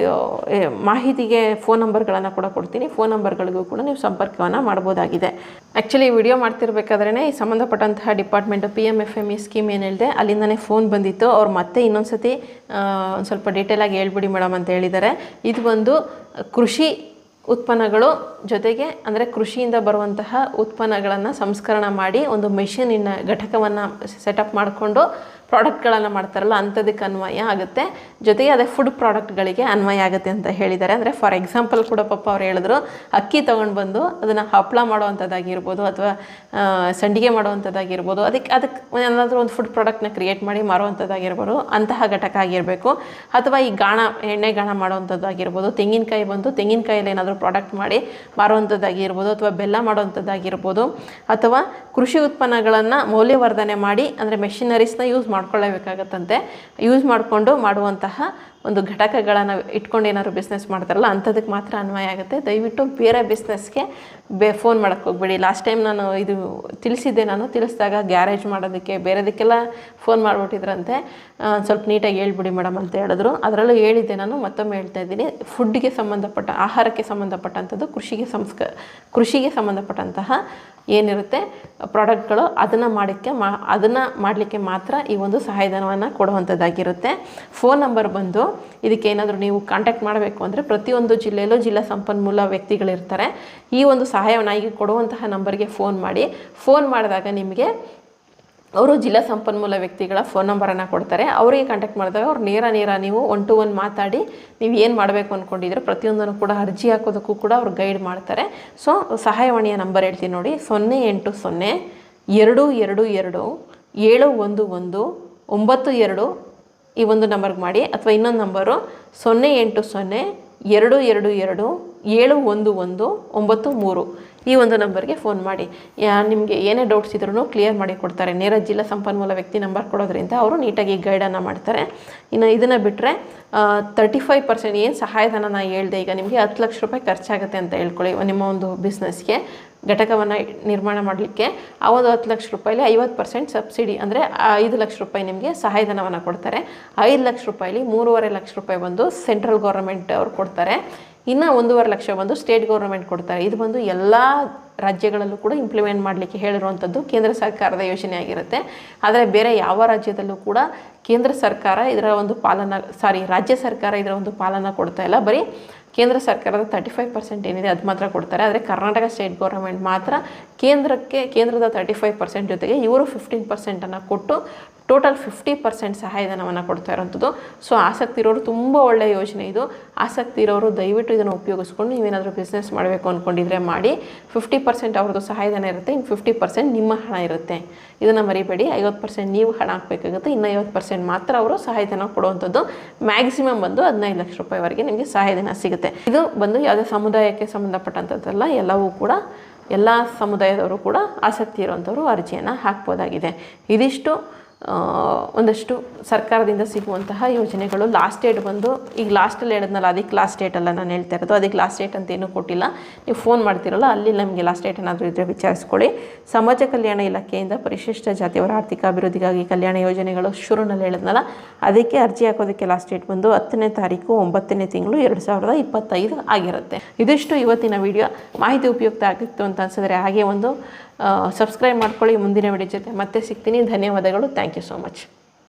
Speaker 1: ಮಾಹಿತಿಗೆ ಫೋನ್ ನಂಬರ್ಗಳನ್ನು ಕೂಡ ಕೊಡ್ತೀನಿ. ಫೋನ್ ನಂಬರ್ಗಳಿಗೂ ಕೂಡ ನೀವು ಸಂಪರ್ಕವನ್ನು ಮಾಡ್ಬೋದಾಗಿದೆ. ಆ್ಯಕ್ಚುಲಿ ವಿಡಿಯೋ ಮಾಡ್ತಿರ್ಬೇಕಾದ್ರೇ ಈ ಸಂಬಂಧಪಟ್ಟಂತಹ department P M F M E scheme ಏನು ಹೇಳಿದೆ ಅಲ್ಲಿಂದನೇ ಫೋನ್ ಬಂದಿತ್ತು. ಅವ್ರು ಮತ್ತೆ ಇನ್ನೊಂದು ಸತಿ ಒಂದು ಸ್ವಲ್ಪ ಡೀಟೇಲಾಗಿ ಹೇಳ್ಬಿಡಿ ಮೇಡಮ್ ಅಂತ ಹೇಳಿದ್ದಾರೆ. ಇದು ಒಂದು ಕೃಷಿ ಉತ್ಪನ್ನಗಳು ಜೊತೆಗೆ, ಅಂದರೆ ಕೃಷಿಯಿಂದ ಬರುವಂತಹ ಉತ್ಪನ್ನಗಳನ್ನು ಸಂಸ್ಕರಣ ಮಾಡಿ ಒಂದು ಮೆಷಿನಿನ ಘಟಕವನ್ನು ಸೆಟಪ್ ಮಾಡಿಕೊಂಡು ಪ್ರಾಡಕ್ಟ್ಗಳನ್ನು ಮಾಡ್ತಾರಲ್ಲ ಅಂಥದಕ್ಕೆ ಅನ್ವಯ ಆಗುತ್ತೆ. ಜೊತೆಗೆ ಅದೇ ಫುಡ್ ಪ್ರಾಡಕ್ಟ್ಗಳಿಗೆ ಅನ್ವಯ ಆಗುತ್ತೆ ಅಂತ ಹೇಳಿದ್ದಾರೆ. ಅಂದರೆ ಫಾರ್ ಎಕ್ಸಾಂಪಲ್ ಕೂಡ ಪಪ್ಪ ಅವ್ರು ಹೇಳಿದ್ರು, ಅಕ್ಕಿ ತೊಗೊಂಡು ಬಂದು ಅದನ್ನು ಹಪ್ಪಳ ಮಾಡುವಂಥದ್ದಾಗಿರ್ಬೋದು ಅಥವಾ ಸಂಡಿಗೆ ಮಾಡುವಂಥದ್ದಾಗಿರ್ಬೋದು, ಅದಕ್ಕೆ ಅದಕ್ಕೆ ಏನಾದರೂ ಒಂದು ಫುಡ್ ಪ್ರಾಡಕ್ಟ್ನ ಕ್ರಿಯೇಟ್ ಮಾಡಿ ಮಾರುವಂಥದ್ದಾಗಿರ್ಬೋದು, ಅಂತಹ ಘಟಕ ಆಗಿರಬೇಕು. ಅಥವಾ ಈ ಗಾಣ, ಎಣ್ಣೆ ಗಾಣ ಮಾಡುವಂಥದ್ದಾಗಿರ್ಬೋದು, ತೆಂಗಿನಕಾಯಿ ಬಂದು ತೆಂಗಿನಕಾಯಲ್ಲಿ ಏನಾದರೂ ಪ್ರಾಡಕ್ಟ್ ಮಾಡಿ ಮಾರುವಂಥದ್ದಾಗಿರ್ಬೋದು ಅಥವಾ ಬೆಲ್ಲ ಮಾಡುವಂಥದ್ದಾಗಿರ್ಬೋದು, ಅಥವಾ ಕೃಷಿ ಉತ್ಪನ್ನಗಳನ್ನು ಮೌಲ್ಯವರ್ಧನೆ ಮಾಡಿ, ಅಂದರೆ ಮೆಷಿನರೀಸ್ನ ಯೂಸ್ ಮಾಡ್ಕೊಳ್ಳೇಬೇಕಾಗತ್ತಂತೆ. ಯೂಸ್ ಮಾಡಿಕೊಂಡು ಮಾಡುವಂತಹ ಒಂದು ಘಟಕಗಳನ್ನು ಇಟ್ಕೊಂಡು ಏನಾದ್ರು ಬಿಸ್ನೆಸ್ ಮಾಡ್ತಾರಲ್ಲ ಅಂಥದಕ್ಕೆ ಮಾತ್ರ ಅನ್ವಯ ಆಗುತ್ತೆ. ದಯವಿಟ್ಟು ಬೇರೆ ಬಿಸ್ನೆಸ್ಗೆ ಬೇ ಫೋನ್ ಮಾಡೋಕ್ಕೆ ಹೋಗ್ಬೇಡಿ. ಲಾಸ್ಟ್ ಟೈಮ್ ನಾನು ಇದು ತಿಳಿಸಿದ್ದೆ, ನಾನು ತಿಳಿಸಿದಾಗ ಗ್ಯಾರೇಜ್ ಮಾಡೋದಕ್ಕೆ, ಬೇರೆದಕ್ಕೆಲ್ಲ ಫೋನ್ ಮಾಡಿಬಿಟ್ಟಿದ್ರಂತೆ. ಸ್ವಲ್ಪ ನೀಟಾಗಿ ಹೇಳ್ಬಿಡಿ ಮೇಡಮ್ ಅಂತ ಹೇಳಿದ್ರು. ಅದರಲ್ಲೂ ಹೇಳಿದ್ದೆ ನಾನು, ಮತ್ತೊಮ್ಮೆ ಹೇಳ್ತಾ ಇದ್ದೀನಿ. ಫುಡ್ಗೆ ಸಂಬಂಧಪಟ್ಟ, ಆಹಾರಕ್ಕೆ ಸಂಬಂಧಪಟ್ಟಂಥದ್ದು, ಕೃಷಿಗೆ ಸಂಸ್ಕ, ಕೃಷಿಗೆ ಸಂಬಂಧಪಟ್ಟಂತಹ ಏನಿರುತ್ತೆ ಪ್ರಾಡಕ್ಟ್ಗಳು ಅದನ್ನು ಮಾಡೋಕ್ಕೆ ಮಾ, ಅದನ್ನು ಮಾಡಲಿಕ್ಕೆ ಮಾತ್ರ ಈ ಒಂದು ಸಹಾಯಧನವನ್ನು ಕೊಡುವಂಥದ್ದಾಗಿರುತ್ತೆ. ಫೋನ್ ನಂಬರ್ ಬಂದು ಇದಕ್ಕೆ ಏನಾದರೂ ನೀವು ಕಾಂಟ್ಯಾಕ್ಟ್ ಮಾಡಬೇಕು ಅಂದರೆ ಪ್ರತಿಯೊಂದು ಜಿಲ್ಲೆಯಲ್ಲೂ ಜಿಲ್ಲಾ ಸಂಪನ್ಮೂಲ ವ್ಯಕ್ತಿಗಳಿರ್ತಾರೆ. ಈ ಒಂದು ಸಹಾಯವನ್ನು ಕೊಡುವಂತಹ ನಂಬರ್ಗೆ ಫೋನ್ ಮಾಡಿ. ಫೋನ್ ಮಾಡಿದಾಗ ನಿಮಗೆ ಅವರು ಜಿಲ್ಲಾ ಸಂಪನ್ಮೂಲ ವ್ಯಕ್ತಿಗಳ ಫೋನ್ ನಂಬರನ್ನು ಕೊಡ್ತಾರೆ. ಅವರಿಗೆ ಕಾಂಟ್ಯಾಕ್ಟ್ ಮಾಡಿದಾಗ ಅವ್ರು ನೇರ ನೇರ ನೀವು ಒನ್ ಟು ಒನ್ ಮಾತಾಡಿ ನೀವು ಏನು ಮಾಡಬೇಕು ಅಂದ್ಕೊಂಡಿದ್ರೆ ಪ್ರತಿಯೊಂದನ್ನು ಕೂಡ ಅರ್ಜಿ ಹಾಕೋದಕ್ಕೂ ಕೂಡ ಅವ್ರು ಗೈಡ್ ಮಾಡ್ತಾರೆ. ಸೊ ಸಹಾಯವಾಣಿಯ ನಂಬರ್ ಹೇಳ್ತೀನಿ ನೋಡಿ. ಸೊನ್ನೆ ಎಂಟು ಸೊನ್ನೆ ಎರಡು ಎರಡು ಎರಡು ಏಳು ಒಂದು ಒಂದು ಒಂಬತ್ತು ಎರಡು ಈ ಒಂದು ನಂಬರ್ಗೆ ಮಾಡಿ ಅಥವಾ ಇನ್ನೊಂದು ನಂಬರು ಸೊನ್ನೆ ಎಂಟು ಸೊನ್ನೆ ಎರಡು ಎರಡು ಎರಡು ಏಳು ಒಂದು ಒಂದು ಒಂಬತ್ತು ಮೂರು ಈ ಒಂದು ನಂಬರ್ಗೆ ಫೋನ್ ಮಾಡಿ. ನಿಮಗೆ ಏನೇ ಡೌಟ್ಸ್ ಇದ್ರೂ ಕ್ಲಿಯರ್ ಮಾಡಿ ಕೊಡ್ತಾರೆ. ನೇರ ಜಿಲ್ಲಾ ಸಂಪನ್ಮೂಲ ವ್ಯಕ್ತಿ ನಂಬರ್ ಕೊಡೋದ್ರಿಂದ ಅವರು ನೀಟಾಗಿ ಗೈಡನ್ನು ಮಾಡ್ತಾರೆ. ಇನ್ನು ಇದನ್ನು ಬಿಟ್ಟರೆ ತರ್ಟಿ ಫೈವ್ ಪರ್ಸೆಂಟ್ ಏನು ಸಹಾಯಧನ ನಾನು ಹೇಳ್ದೆ? ಈಗ ನಿಮಗೆ ಹತ್ತು ಲಕ್ಷ ರೂಪಾಯಿ ಖರ್ಚಾಗುತ್ತೆ ಅಂತ ಹೇಳ್ಕೊಳ್ಳಿ ನಿಮ್ಮ ಒಂದು ಬಿಸ್ನೆಸ್ಗೆ ಘಟಕವನ್ನು ನಿರ್ಮಾಣ ಮಾಡಲಿಕ್ಕೆ ಆ ಒಂದು ಹತ್ತು ಲಕ್ಷ ರೂಪಾಯಿಲಿ ಐವತ್ತು ಪರ್ಸೆಂಟ್ ಸಬ್ಸಿಡಿ ಅಂದರೆ ಐದು ಲಕ್ಷ ರೂಪಾಯಿ ನಿಮಗೆ ಸಹಾಯಧನವನ್ನು ಕೊಡ್ತಾರೆ. ಐದು ಲಕ್ಷ ರೂಪಾಯಿಲಿ ಮೂರುವರೆ ಲಕ್ಷ ರೂಪಾಯಿ ಬಂದು ಸೆಂಟ್ರಲ್ ಗೌರ್ಮೆಂಟ್ ಅವರು ಕೊಡ್ತಾರೆ. ಇನ್ನು ಒಂದೂವರೆ ಲಕ್ಷ ಬಂದು ಸ್ಟೇಟ್ ಗೌರ್ಮೆಂಟ್ ಕೊಡ್ತಾರೆ. ಇದು ಬಂದು ಎಲ್ಲ ರಾಜ್ಯಗಳಲ್ಲೂ ಕೂಡ ಇಂಪ್ಲಿಮೆಂಟ್ ಮಾಡಲಿಕ್ಕೆ ಹೇಳಿರುವಂಥದ್ದು ಕೇಂದ್ರ ಸರ್ಕಾರದ ಯೋಜನೆ ಆಗಿರುತ್ತೆ. ಆದರೆ ಬೇರೆ ಯಾವ ರಾಜ್ಯದಲ್ಲೂ ಕೂಡ ಕೇಂದ್ರ ಸರ್ಕಾರ ಇದರ ಒಂದು ಪಾಲನ ಸಾರಿ ರಾಜ್ಯ ಸರ್ಕಾರ ಇದರ ಒಂದು ಪಾಲನ ಕೊಡ್ತಾ ಇಲ್ಲ. ಬರೀ ಕೇಂದ್ರ ಸರ್ಕಾರದ ತರ್ಟಿ ಫೈವ್ ಪರ್ಸೆಂಟ್ ಏನಿದೆ ಅದು ಮಾತ್ರ ಕೊಡ್ತಾರೆ. ಆದರೆ ಕರ್ನಾಟಕ ಸ್ಟೇಟ್ ಗೌರ್ಮೆಂಟ್ ಮಾತ್ರ ಕೇಂದ್ರಕ್ಕೆ, ಕೇಂದ್ರದ ತರ್ಟಿ ಫೈವ್ ಪರ್ಸೆಂಟ್ ಜೊತೆಗೆ ಇವರು ಫಿಫ್ಟೀನ್ ಪರ್ಸೆಂಟನ್ನು ಕೊಟ್ಟು ಟೋಟಲ್ ಫಿಫ್ಟಿ ಪರ್ಸೆಂಟ್ ಸಹಾಯಧನವನ್ನು ಕೊಡ್ತಾ ಇರೋಂಥದ್ದು. ಸೊ ಆಸಕ್ತಿ ಇರೋರು ತುಂಬ ಒಳ್ಳೆಯ ಯೋಜನೆ ಇದು. ಆಸಕ್ತಿ ಇರೋರು ದಯವಿಟ್ಟು ಇದನ್ನು ಉಪಯೋಗಿಸ್ಕೊಂಡು ನೀವೇನಾದರೂ ಬಿಸ್ನೆಸ್ ಮಾಡಬೇಕು ಅಂದ್ಕೊಂಡಿದ್ರೆ ಮಾಡಿ. ಫಿಫ್ಟಿ ಪರ್ಸೆಂಟ್ ಅವ್ರದ್ದು ಸಹಾಯಧನ ಇರುತ್ತೆ, ಇನ್ನು ಫಿಫ್ಟಿ ಪರ್ಸೆಂಟ್ ನಿಮ್ಮ ಹಣ ಇರುತ್ತೆ. ಇದನ್ನು ಮರಿಬೇಡಿ, ಐವತ್ತು ಪರ್ಸೆಂಟ್ ನೀವು ಹಣ ಹಾಕಬೇಕಾಗುತ್ತೆ, ಇನ್ನು ಐವತ್ತು ಪರ್ಸೆಂಟ್ ಮಾತ್ರ ಅವರು ಸಹಾಯಧನ ಕೊಡುವಂಥದ್ದು. ಮ್ಯಾಕ್ಸಿಮಮ್ ಬಂದು ಹದಿನೈದು ಲಕ್ಷ ರೂಪಾಯಿವರೆಗೆ ನಿಮಗೆ ಸಹಾಯಧನ ಸಿಗುತ್ತೆ. ಇದು ಬಂದು ಯಾವುದೇ ಸಮುದಾಯಕ್ಕೆ ಸಂಬಂಧಪಟ್ಟಂಥದ್ದಲ್ಲ, ಎಲ್ಲವೂ ಕೂಡ, ಎಲ್ಲ ಸಮುದಾಯದವರು ಕೂಡ ಆಸಕ್ತಿ ಇರುವಂಥವ್ರು ಅರ್ಜಿಯನ್ನು ಹಾಕ್ಬೋದಾಗಿದೆ. ಇದಿಷ್ಟು. ಒಂದಷ್ಟು ಸರ್ಕಾರದಿಂದ ಸಿಗುವಂತಹ ಯೋಜನೆಗಳು ಲಾಸ್ಟ್ ಡೇಟ್ ಬಂದು, ಈಗ ಲಾಸ್ಟಲ್ಲಿ ಹೇಳಿದ್ನಲ್ಲ ಅದಕ್ಕೆ ಲಾಸ್ಟ್ ಡೇಟ್ ಅಲ್ಲ ನಾನು ಹೇಳ್ತಾ ಇರೋದು ಅದಕ್ಕೆ ಲಾಸ್ಟ್ ಡೇಟ್ ಅಂತ ಏನೂ ಕೊಟ್ಟಿಲ್ಲ. ನೀವು ಫೋನ್ ಮಾಡ್ತಿರಲ್ಲ, ಅಲ್ಲಿ ನಮಗೆ ಲಾಸ್ಟ್ ಡೇಟ್ ಏನಾದರೂ ಇದ್ದರೆ ವಿಚಾರಿಸ್ಕೊಳ್ಳಿ. ಸಮಾಜ ಕಲ್ಯಾಣ ಇಲಾಖೆಯಿಂದ ಪರಿಶಿಷ್ಟ ಜಾತಿಯವರ ಆರ್ಥಿಕ ಅಭಿವೃದ್ಧಿಗಾಗಿ ಕಲ್ಯಾಣ ಯೋಜನೆಗಳು ಶುರುನಲ್ಲಿ ಹೇಳಿದ್ನಲ್ಲ, ಅದಕ್ಕೆ ಅರ್ಜಿ ಹಾಕೋದಕ್ಕೆ ಲಾಸ್ಟ್ ಡೇಟ್ ಬಂದು ಹತ್ತನೇ ತಾರೀಕು ಒಂಬತ್ತನೇ ತಿಂಗಳು ಎರಡು ಸಾವಿರದ ಇಪ್ಪತ್ತೈದು ಆಗಿರುತ್ತೆ. ಇದಿಷ್ಟು ಇವತ್ತಿನ ವಿಡಿಯೋ ಮಾಹಿತಿ ಉಪಯುಕ್ತ ಆಗಿತ್ತು ಅಂತ ಅನ್ಸಿದ್ರೆ ಹಾಗೆ ಒಂದು ಸಬ್ಸ್ಕ್ರೈಬ್ ಮಾಡ್ಕೊಳ್ಳಿ. ಮುಂದಿನ ವಿಡಿಯೋ ಜೊತೆ ಮತ್ತೆ ಸಿಗ್ತೀನಿ. ಧನ್ಯವಾದಗಳು. Thank you so much